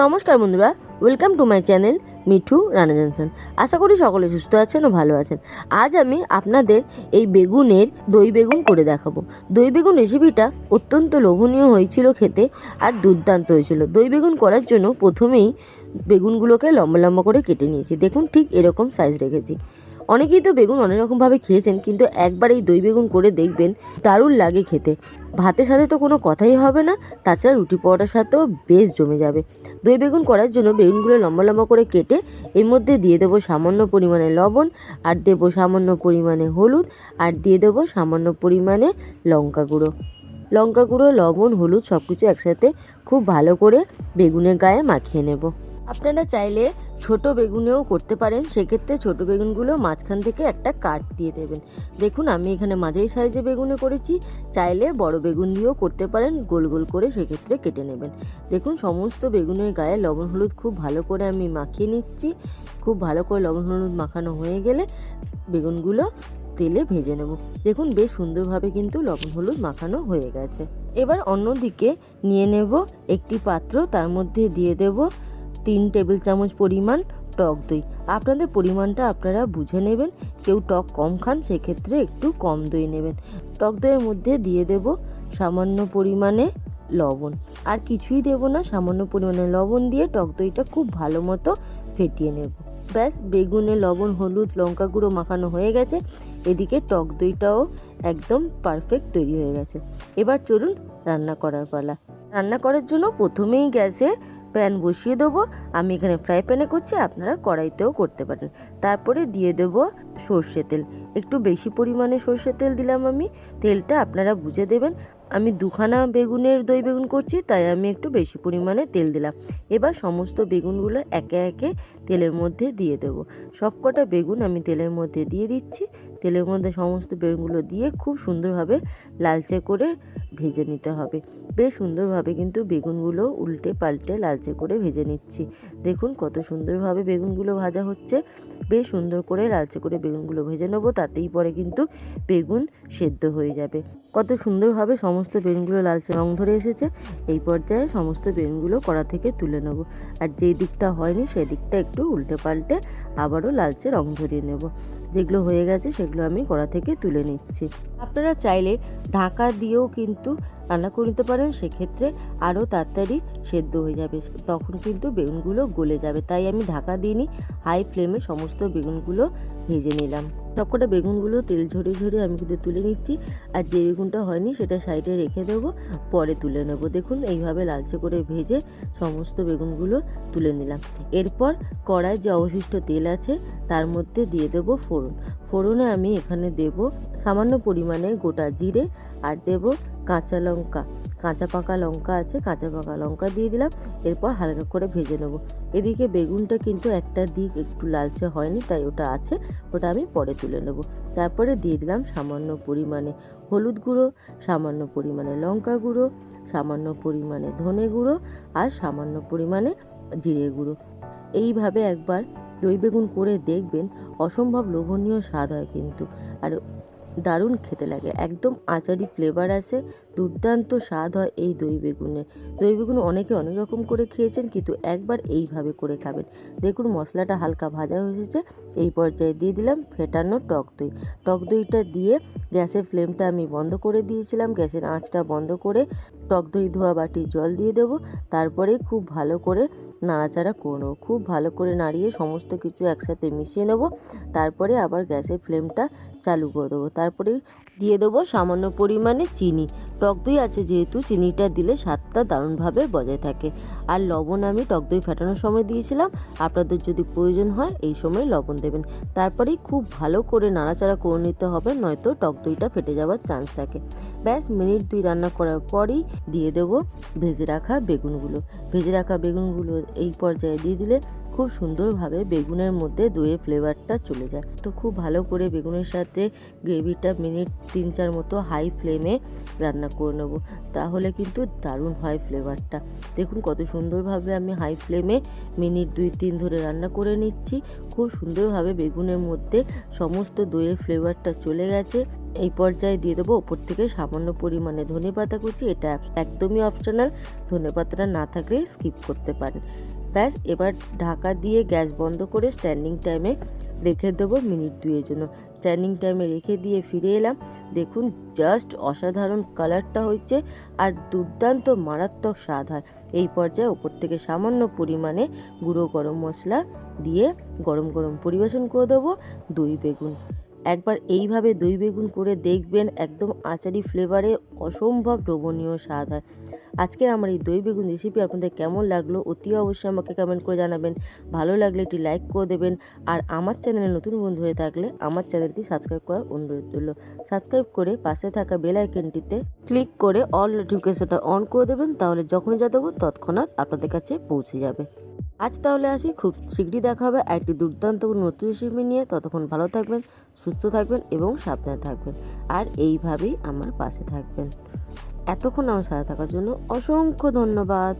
নমস্কার বন্ধুরা welcome to my channel Mithu Rana Johnson. আশা করি সকলে সুস্থ আছেন ও ভালো আছেন। আজ আমি আপনাদের এই বেগুনের দই বেগুন করে দেখাবো। দই বেগুন রেসিপিটা অত্যন্ত লোভনীয় হয়েছিল খেতে আর দুর্দান্ত হয়েছিল। দই বেগুন করার জন্য প্রথমেই বেগুনগুলোকে লম্বা লম্বা করে কেটে নিয়েছি। দেখুন ঠিক এরকম সাইজ রেখেছি। অনেকেই তো বেগুন অনেক রকমভাবে খেয়েছেন, কিন্তু একবার এই দই বেগুন করে দেখবেন, দারুণ লাগে খেতে। ভাতের সাথে তো কোনো কথাই হবে না, তাছাড়া রুটি পরোটার সাথেও বেশ জমে যাবে। দই বেগুন করার জন্য বেগুনগুলো লম্বা লম্বা করে কেটে এর মধ্যে দিয়ে দেবো সামান্য পরিমাণে লবণ, আর দেবো সামান্য পরিমাণে হলুদ, আর দিয়ে দেবো সামান্য পরিমাণে লঙ্কা গুঁড়ো। লঙ্কা গুঁড়ো, লবণ, হলুদ সব কিছু একসাথে খুব ভালো করে বেগুনের গায়ে মাখিয়ে নেব। আপনারা চাইলে ছোট বেগুনেও করতে পারেন। সেক্ষেত্রে ছোট বেগুনগুলো মাঝখান থেকে একটা কাট দিয়ে দেবেন। দেখুন, আমি এখানে মাঝারি সাইজে বেগুনে করেছি। চাইলে বড় বেগুন দিয়েও করতে পারেন। গোল গোল করে সেক্ষেত্রে কেটে নেবেন। দেখুন, সমস্ত বেগুনের গায়ে লবণ হলুদ খুব ভালো করে আমি মাখিয়ে নিচ্ছি। খুব ভালো করে লবণ হলুদ মাখানো হয়ে গেলে বেগুনগুলো তেলে ভেজে নেব। দেখুন, বেশ সুন্দরভাবে কিন্তু লবণ হলুদ মাখানো হয়ে গেছে। এবার অন্যদিকে নিয়ে নেব একটি পাত্র। তার মধ্যে দিয়ে দেব তিন টেবিল চামচ পরিমাণ টক দই। আপনাদের পরিমাণটা আপনারা বুঝে নেবেন। কেউ টক কম খান, সেক্ষেত্রে একটু কম দই নেবেন। টক দইয়ের মধ্যে দিয়ে দেব সামান্য পরিমাণে লবণ। আর কিছুই দেব না, সামান্য পরিমাণে লবণ দিয়ে টক দইটা খুব ভালো মতো ফেটিয়ে নেব। ব্যাস, বেগুনে, লবণ, হলুদ, লঙ্কা গুঁড়ো মাখানো হয়ে গেছে। এদিকে টক দইটাও একদম পারফেক্ট তৈরি হয়ে গেছে। এবার চলুন রান্না করার পালা। রান্না করার জন্য প্রথমেই গ্যাসে প্যান বসিয়ে দেবো। আমি এখানে ফ্রাই প্যানে করছি, আপনারা কড়াইতেও করতে পারেন। তারপরে দিয়ে দেবো সর্ষে তেল। একটু বেশি পরিমাণে সর্ষে তেল দিলাম আমি। তেলটা আপনারা বুঝে দেবেন। আমি দুখানা বেগুনের দই বেগুন করছি, তাই আমি একটু বেশি পরিমাণে তেল দিলাম। এবার সমস্ত বেগুনগুলো একে একে তেলের মধ্যে দিয়ে দেব। সবকটা বেগুন আমি তেলের মধ্যে দিয়ে দিচ্ছি। তেলের মধ্যে সমস্ত বেগুনগুলো দিয়ে খুব সুন্দরভাবে লালচে করে ভেজে নিতে হবে। বেশ সুন্দরভাবে কিন্তু বেগুনগুলো উল্টে পাল্টে লালচে করে ভেজে নিচ্ছি। দেখুন কত সুন্দরভাবে বেগুনগুলো ভাজা হচ্ছে। বেশ সুন্দর করে লালচে করে বেগুনগুলো ভেজে নেব, তাতেই পরে কিন্তু বেগুন সেদ্ধ হয়ে যাবে। কত সুন্দরভাবে সমস্ত বেগুনগুলো লালচে রং ধরে এসেছে। এই পর্যায়ে সমস্ত বেগুনগুলো কড়া থেকে তুলে নেব। আর যেই দিকটা হয়নি সেই দিকটা একটু উল্টে পাল্টে আবারও লালচে রং ধরিয়ে নেব। যেগুলো হয়ে গেছে সেগুলো আমি কড়া থেকে তুলে নিচ্ছি। আপনারা চাইলে ঢাকা দিয়েও কিন্তু রান্না করে নিতে পারেন, সেক্ষেত্রে আরও তাড়াতাড়ি সেদ্ধ হয়ে যাবে। তখন কিন্তু বেগুনগুলো গলে যাবে। তাই আমি ঢাকা দিইনি, হাই ফ্লেমে সমস্ত বেগুনগুলো ভেজে নিলাম। সবকটা বেগুনগুলো তেল ঝরিয়ে ঝরিয়ে আমি কিন্তু তুলে নিচ্ছি। আর যে বেগুনটা হয়নি সেটা সাইডে রেখে দেবো, পরে তুলে নেব। দেখুন, এইভাবে লালচে করে ভেজে সমস্ত বেগুনগুলো তুলে নিলাম। এরপর কড়ায় যে অবশিষ্ট তেল আছে, তার মধ্যে দিয়ে দেব ফোড়ন। ফোড়নে আমি এখানে দেব সামান্য পরিমাণে গোটা জিরে আর দেব কাঁচা লঙ্কা। কাঁচা পাকা লঙ্কা আছে, কাঁচা পাকা লঙ্কা দিয়ে দিলাম, এরপর হালকা করে ভেজে নেব। এদিকে বেগুনটা কিন্তু একটা দিক একটু লালচে হয়নি, তাই ওটা আছে, ওটা আমি পরে তুলে নেব। তারপরে দিয়ে দিলাম সামান্য পরিমাণে হলুদ গুঁড়ো, সামান্য পরিমাণে লঙ্কা গুঁড়ো, সামান্য পরিমাণে ধনে গুঁড়ো আর সামান্য পরিমাণে জিরে গুঁড়ো। এইভাবে একবার দই বেগুন করে দেখবেন, অসম্ভব লোভনীয় স্বাদ হয় কিন্তু। আর দারুণ খেতে লাগে। একদম আচারি ফ্লেভার আসে, দুর্দান্ত স্বাদ হয় এই দই বেগুনের দই বেগুন অনেকে অনেক রকম করে খেয়েছেন, কিন্তু একবার এইভাবে করে খাবেন। দেখুন মশলাটা হালকা ভাজা হয়েছে এই পর্যায়ে দিয়ে দিলাম ফেটানো টক দই। টক দইটা দিয়ে গ্যাসের ফ্লেমটা আমি বন্ধ করে দিয়েছিলাম, গ্যাসের আঁচটা বন্ধ করে টক দই ধোয়া বাটির জল দিয়ে দেবো। তারপরে খুব ভালো করে নাড়াচাড়া করে নেব। খুব ভালো করে নাড়িয়ে সমস্ত কিছু একসাথে মিশিয়ে নেব। তারপরে আবার গ্যাসের ফ্লেমটা চালু করে দেবো। তারপরে দিয়ে দেবো সামান্য পরিমাণে চিনি। টক দই আছে যেহেতু, চিনিটা দিলে স্বাদটা দারুণভাবে বজায় থাকে। আর লবণ আমি টক দই ফেটানোর সময় দিয়েছিলাম। আপনাদের যদি প্রয়োজন হয়, এই সময় লবণ দেবেন। তারপরেই খুব ভালো করে নাড়াচাড়া করে নিতে হবে, নয়তো টক দইটা ফেটে যাওয়ার চান্স থাকে। ব্যাস মিনিট দুই রান্না করার পরই দিয়ে দেবো ভেজে রাখা বেগুনগুলো। ভেজে রাখা বেগুনগুলো এই পর্যায়ে দিয়ে দিলে খুব সুন্দরভাবে বেগুনের মধ্যে দইয়ের ফ্লেভারটা চলে যায়। তো খুব ভালো করে বেগুনের সাথে গ্রেভিটা মিনিট তিন চার মতো হাই ফ্লেমে রান্না করে নেব। তাহলে কিন্তু দারুণ হয় ফ্লেভারটা দেখুন কত সুন্দরভাবে আমি হাই ফ্লেমে মিনিট দুই তিন ধরে রান্না করে নিচ্ছি। খুব সুন্দরভাবে বেগুনের মধ্যে সমস্ত দইয়ের ফ্লেভারটা চলে গেছে। এই পর্যায়ে দিয়ে দেবো ওপর থেকে সামান্য পরিমাণে ধনে পাতা কুচি। এটা একদমই অপশনাল ধনে পাতাটা না থাকলে স্কিপ করতে পারেন। ব্যাস, এবার ঢাকা দিয়ে গ্যাস বন্ধ করে স্ট্যান্ডিং টাইমে রেখে দেবো মিনিট দুয়ের জন্য। স্ট্যান্ডিং টাইমে রেখে দিয়ে ফিরে এলাম। দেখুন জাস্ট অসাধারণ কালারটা হয়েছে আর দুর্দান্ত মারাত্মক স্বাদ হয়। এই পর্যায়ে ওপর থেকে সামান্য পরিমাণে গুঁড়ো গরম মশলা দিয়ে গরম গরম পরিবেশন করে দেবো দই বেগুন। একবার এইভাবে দই বেগুন করে দেখবেন একদম আচারি ফ্লেভারে অসম্ভব লোভনীয় স্বাদ হয়। আজকের আমার এই দই বেগুন রেসিপি আপনাদের কেমন লাগল অতি অবশ্যই আমাকে কমেন্ট করে জানাবেন। ভালো লাগলে একটি লাইক করে দেবেন। আর আমার চ্যানেলে নতুন বন্ধু হয়ে থাকলে আমার চ্যানেলটি সাবস্ক্রাইব করার অনুরোধ রইল। সাবস্ক্রাইব করে পাশে থাকা বেল আইকনটিতে ক্লিক করে অল নোটিফিকেশনটা অন করে দেবেন, তাহলে যখনই যা দেবো তৎক্ষণাৎ আপনাদের কাছে পৌঁছে যাবে। আজ তাহলে আসি, খুব শীঘ্রই দেখা হবে একটি দুর্দান্ত নতুন রেসিপি নিয়ে। ততক্ষণ ভালো থাকবেন, সুস্থ থাকবেন এবং সাবধানে থাকবেন। আর এইভাবেই আমার পাশে থাকবেন। এতক্ষণ আমার সাথে থাকার জন্য অসংখ্য ধন্যবাদ।